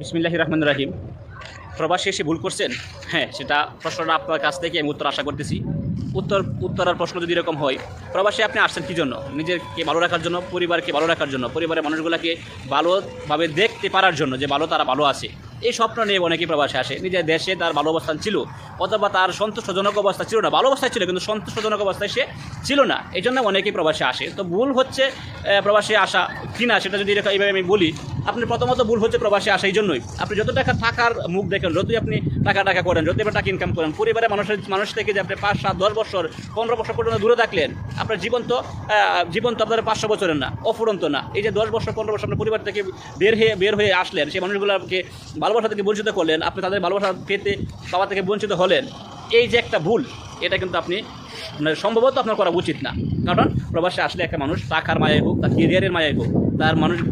বিসমিল্লাহ রহমান রাহিম প্রবাসী এসে ভুল করছেন? হ্যাঁ সেটা প্রশ্নটা আপনার কাছ থেকে আমি উত্তর আশা করতেছি। উত্তর উত্তরের প্রশ্ন যদি এরকম হয়, প্রবাসে আপনি আসছেন কী জন্য? নিজেকে ভালো রাখার জন্য, পরিবারকে ভালো রাখার জন্য, পরিবারের মানুষগুলোকে ভালোভাবে দেখতে পারার জন্য যে ভালো তারা ভালো আছে। এই স্বপ্ন নিয়ে অনেকেই প্রবাসে আসে। নিজের দেশে তার ভালো অবস্থান ছিল, অথবা তার সন্তুষ্টজনক অবস্থা ছিল না। ভালো অবস্থায় ছিল, কিন্তু সন্তুষ্টজনক অবস্থায় সে ছিল না। এই জন্য অনেকেই প্রবাসে আসে। তো ভুল হচ্ছে প্রবাসে আসা কিনা সেটা যদি এইভাবে আমি বলি আপনি প্রথমত ভুল হচ্ছে প্রবাসে আসা, এই জন্যই। আপনি যত টাকা থাকার মুখ দেখেন, যতই আপনি টাকা টাকা করেন, যতই টাকা ইনকাম করেন, পরিবারের মানুষের, মানুষ থেকে যে আপনি পাঁচ, সাত, দশ বছর, পনেরো বছর পর্যন্ত দূরে থাকলেন, আপনার জীবন তো জীবন তো আপনার পাঁচশো বছরের না, অফুরন্ত না। এই যে দশ বছর, পনেরো বছর আপনার পরিবার থেকে বের হয়ে বের হয়ে আসলেন, সেই মানুষগুলোকে ভালোবাসা থেকে বঞ্চিত করলেন, আপনি তাদের ভালোবাসা পেতে পাওয়া থেকে বঞ্চিত হলেন, এই যে একটা ভুল, এটা কিন্তু আপনি মানে সম্ভবত আপনার করা উচিত না। কারণ প্রবাসে আসলে একটা মানুষ টাকার মায়াই হোক, তার কেরিয়ারের মায়াই হোক তার মানুষ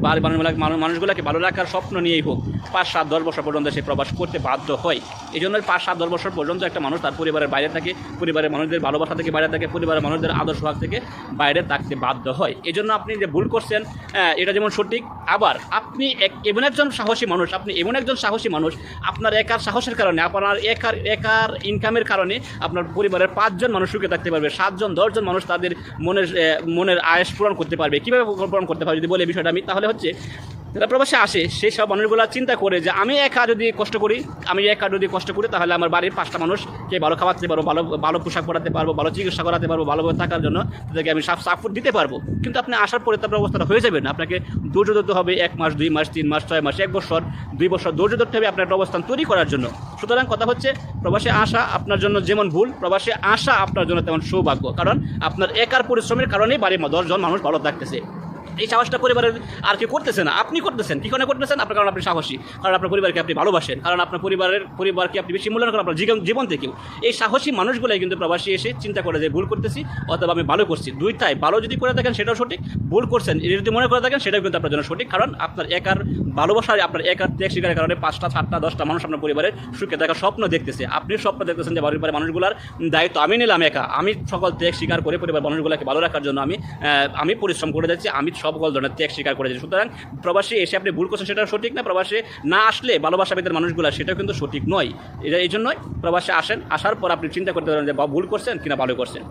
মানুষগুলোকে ভালো রাখার স্বপ্ন নিয়েই হোক, পাঁচ সাত, দশ বছর পর্যন্ত সে প্রবাস করতে বাধ্য হয়। এই জন্য পাঁচ সাত, দশ বছর পর্যন্ত একটা মানুষ তার পরিবারের বাইরে থাকে, পরিবারের মানুষদের ভালোবাসা থেকে বাইরে থাকে, পরিবারের মানুষদের আদর্শ ভাগ থেকে বাইরে থাকতে বাধ্য হয়। এই জন্য আপনি যে ভুল করছেন এটা যেমন সঠিক, আবার আপনি এক- এমন একজন সাহসী মানুষ, আপনি এমন একজন সাহসী মানুষ, আপনার একার সাহসের কারণে, আপনার একার একার ইনকামের কারণে আপনার পরিবারের পাঁচজন মানুষ সুখে থাকতে পারবে, সাতজন, দশজন মানুষ তাদের মনের মনের আয়েস পূরণ করতে পারবে। কীভাবে পূরণ করতে পারবে যদি বলে বিষয়টা আমি, তাহলে হচ্ছে যারা প্রবাসে আসে সেই সব মানুষগুলো চিন্তা করে যে আমি একা যদি কষ্ট করি, আমি একা যদি কষ্ট করি, তাহলে আমার বাড়ির পাঁচটা মানুষকে ভালো খাওয়াতে পারব, ভালো ভালো পোশাক পরাতে পারব, ভালো চিকিৎসা করাতে পারব ভালোভাবে থাকার জন্য তাদেরকে আমি সাফ সাপোর্ট দিতে পারব। কিন্তু আপনি আসার পরে তার অবস্থাটা হয়ে যাবে না। আপনাকে ধৈর্য ধরতে হবে এক মাস, দুই মাস, তিন মাস, ছয় মাস, এক বছর, দুই বছর ধৈর্য ধরতে হবে আপনার একটা অবস্থান তৈরি করার জন্য। সুতরাং কথা হচ্ছে, প্রবাসে আসা আপনার জন্য যেমন ভুল, প্রবাসে আসা আপনার জন্য তেমন সৌভাগ্য। কারণ আপনার একার পরিশ্রমের কারণেই বাড়ির দশজন মানুষ ভালো থাকতেছে। এই সাহসটা পরিবারের আর কেউ করতেছে না। আপনি করতেছেন। কি কারণে করতেছেন? আপনার কারণ আপনি সাহসী। কারণ আপনার পরিবারকে আপনি ভালোবাসেন। কারণ আপনার পরিবারের, পরিবারকে আপনি বেশি মূল্যায়ন করেন আপনার জীবন জীবন থেকেও এই সাহসী মানুষগুলাই কিন্তু প্রবাসী এসে চিন্তা করে যে ভুল করতেছি, অথবা আমি ভালো করছি। দুইটাই ভালো যদি করে থাকেন সেটাও সঠিক, ভুল করছেন, এটা যদি মনে করে থাকেন সেটাও কিন্তু আপনার জন্য সঠিক। কারণ আপনার একার ভালোবাসার, আপনার একার ত্যাগ শিকারের কারণে পাঁচটা, সাতটা, দশটা মানুষ আপনার পরিবারের সুখে থাকার স্বপ্ন দেখতেছে। আপনি স্বপ্ন দেখতেছেন যে পরিবারের মানুষগুলোর দায়িত্ব আমি নিলাম একা। আমি সকল ত্যাগ স্বীকার করে পরিবার মানুষগুলোকে ভালো রাখার জন্য আমি আমি পরিশ্রম করে যাচ্ছি, আমি সকল ধরনের ত্যাগ স্বীকার করে যাচ্ছি সুতরাং প্রবাসী এসে আপনি ভুল করছেন, সেটাও সঠিক না। প্রবাসে না আসলে ভালোবাসা বেদের মানুষগুলো, সেটাও কিন্তু সঠিক নয়। এই জন্যই প্রবাসে আসেন, আসার পর আপনি চিন্তা করতে পারেন যে ভুল করছেন কিনা ভালো করছেন।